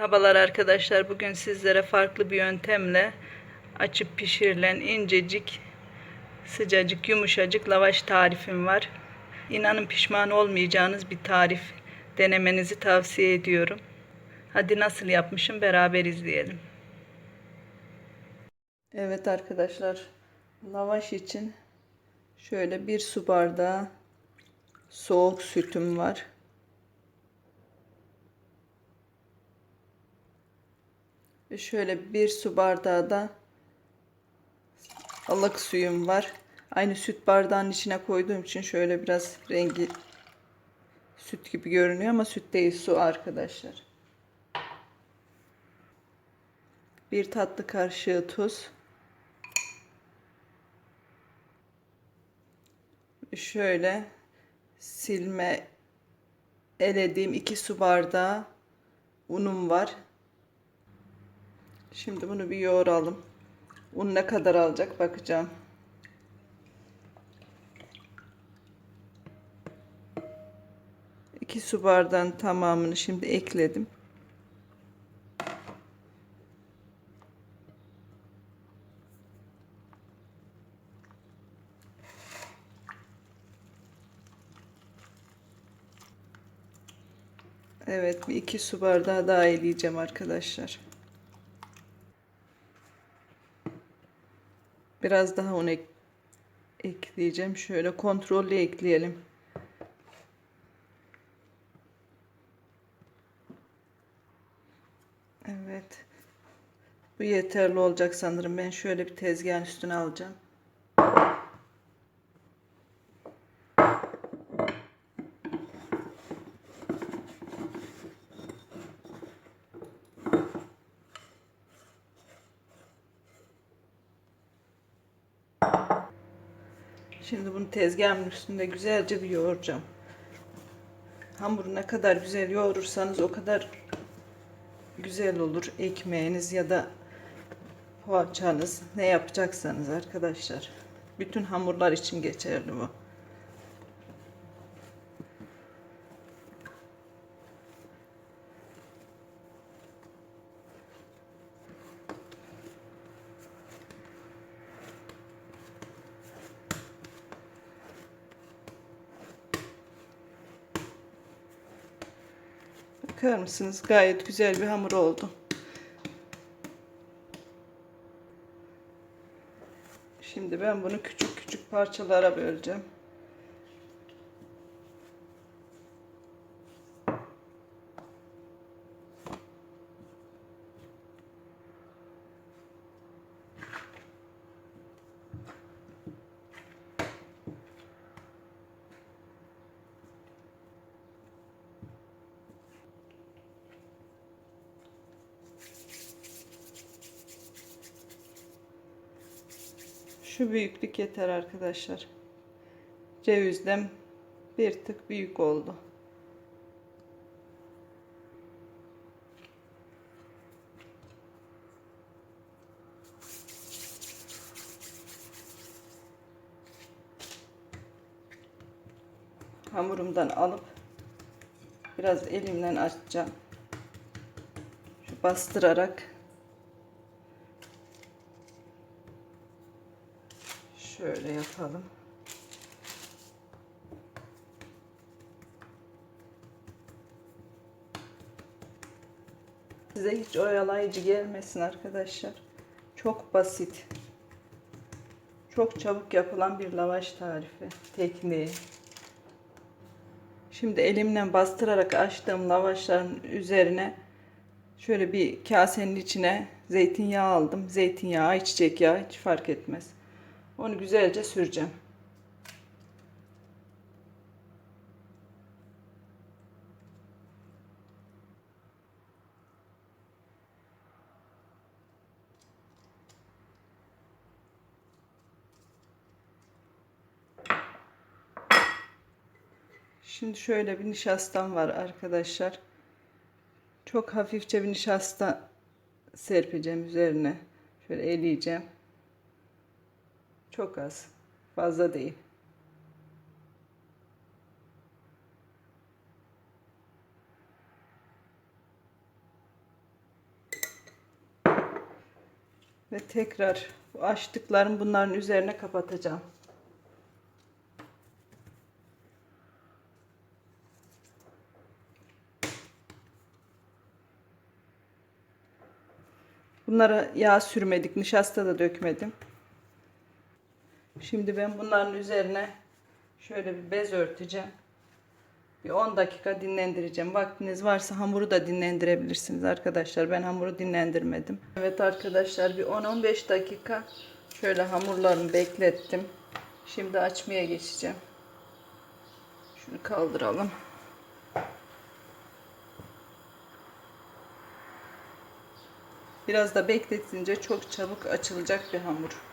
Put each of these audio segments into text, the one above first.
Merhabalar arkadaşlar. Bugün sizlere farklı bir yöntemle açıp pişirilen incecik, sıcacık, yumuşacık lavaş tarifim var. İnanın pişman olmayacağınız bir tarif. Denemenizi tavsiye ediyorum. Hadi nasıl yapmışım beraber izleyelim. Evet arkadaşlar. Lavaş için şöyle bir su bardağı soğuk sütüm var. Ve şöyle bir su bardağı da ılık suyum var. Aynı süt bardağının içine koyduğum için şöyle biraz rengi süt gibi görünüyor ama süt değil su arkadaşlar. Bir tatlı kaşığı tuz. Şöyle silme elediğim iki su bardağı unum var. Şimdi bunu bir yoğuralım. Un ne kadar alacak bakacağım. İki su bardağın tamamını şimdi ekledim. Evet bir iki su bardağı daha eleyeceğim arkadaşlar. Biraz daha un ek ekleyeceğim. Şöyle kontrollü ekleyelim. Evet. Bu yeterli olacak sanırım. Ben şöyle bir tezgahın üstüne alacağım. Şimdi bunu tezgahın üstünde güzelce bir yoğuracağım. Hamuru ne kadar güzel yoğurursanız o kadar güzel olur ekmeğiniz ya da poğaçanız ne yapacaksanız arkadaşlar. Bütün hamurlar için geçerli bu. Bakar mısınız? Gayet güzel bir hamur oldu. Şimdi ben bunu küçük küçük parçalara böleceğim. Şu büyüklük yeter arkadaşlar. Cevizden bir tık büyük oldu. Hamurumdan alıp biraz elimden açacağım. Şu bastırarak Şöyle yapalım. Size hiç oyalayıcı gelmesin arkadaşlar. Çok basit. Çok çabuk yapılan bir lavaş tarifi. Tekniği. Şimdi elimle bastırarak açtığım lavaşların üzerine şöyle bir kasenin içine zeytinyağı aldım. Zeytinyağı, ayçiçek yağı hiç fark etmez. Onu güzelce süreceğim. Şimdi şöyle bir nişastam var arkadaşlar. Çok hafifçe bir nişasta serpeceğim üzerine. Şöyle eleyeceğim. Çok az. Fazla değil. Ve tekrar açtıklarım bunların üzerine kapatacağım. Bunlara yağ sürmedik. Nişasta da dökmedim. Şimdi ben bunların üzerine şöyle bir bez örteceğim. Bir 10 dakika dinlendireceğim. Vaktiniz varsa hamuru da dinlendirebilirsiniz arkadaşlar. Ben hamuru dinlendirmedim. Evet arkadaşlar bir 10-15 dakika şöyle hamurlarımı beklettim. Şimdi açmaya geçeceğim. Şunu kaldıralım. Biraz da bekletince çok çabuk açılacak bir hamur.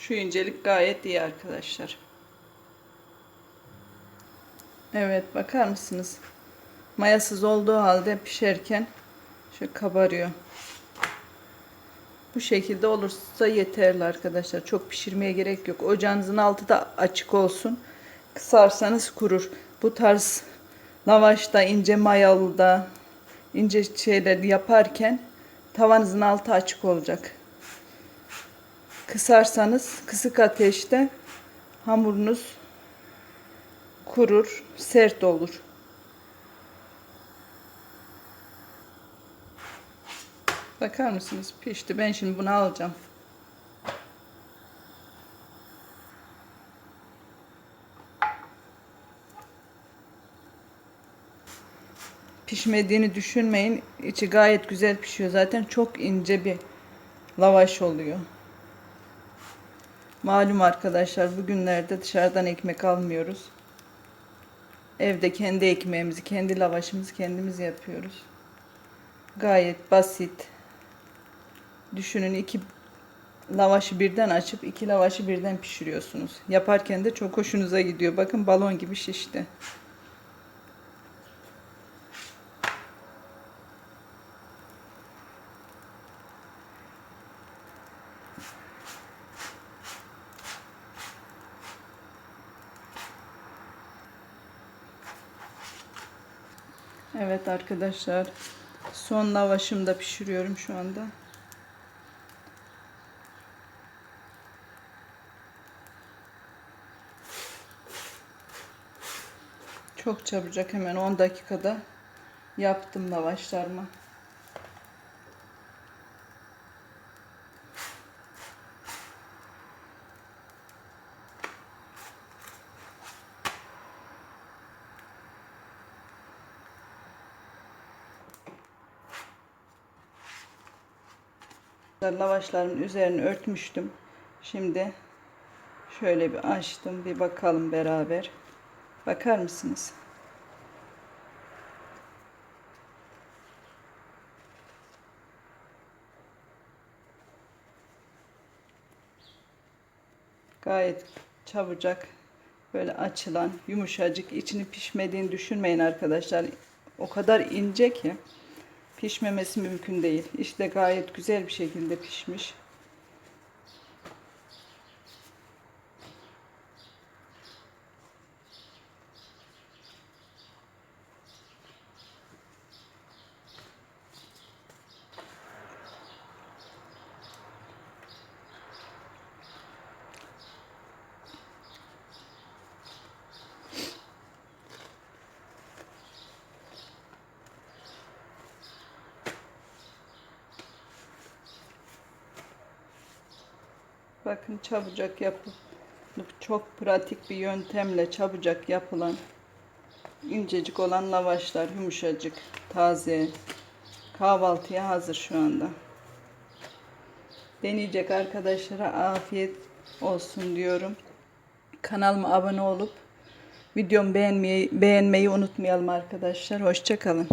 Şu incelik gayet iyi arkadaşlar. Evet bakar mısınız? Mayasız olduğu halde pişerken şu kabarıyor. Bu şekilde olursa yeterli arkadaşlar. Çok pişirmeye gerek yok. Ocağınızın altı da açık olsun. Kısarsanız kurur. Bu tarz lavaşta ince mayalı da ince şeyler yaparken tavanızın altı açık olacak. Kısarsanız kısık ateşte hamurunuz kurur, sert olur. Bakar mısınız? Pişti. Ben şimdi bunu alacağım. Pişmediğini düşünmeyin. İçi gayet güzel pişiyor. Zaten çok ince bir lavaş oluyor. Malum arkadaşlar bugünlerde dışarıdan ekmek almıyoruz. Evde kendi ekmeğimizi, kendi lavaşımızı kendimiz yapıyoruz. Gayet basit. Düşünün iki lavaşı birden açıp iki lavaşı birden pişiriyorsunuz. Yaparken de çok hoşunuza gidiyor. Bakın balon gibi şişti. Evet arkadaşlar. Son lavaşımı da pişiriyorum şu anda. Çok çabucak hemen 10 dakikada yaptım lavaşlarımı. Lavaşların üzerini örtmüştüm. Şimdi şöyle bir açtım. Bir bakalım beraber. Bakar mısınız? Gayet çabucak böyle açılan yumuşacık içini pişmediğini düşünmeyin arkadaşlar. O kadar ince ki pişmemesi mümkün değil. İşte gayet güzel bir şekilde pişmiş. Bakın çabucak yapıp çok pratik bir yöntemle çabucak yapılan incecik olan lavaşlar yumuşacık, taze. Kahvaltıya hazır şu anda. Deneyecek arkadaşlara afiyet olsun diyorum. Kanalıma abone olup videomu beğenmeyi, beğenmeyi unutmayalım arkadaşlar. Hoşça kalın.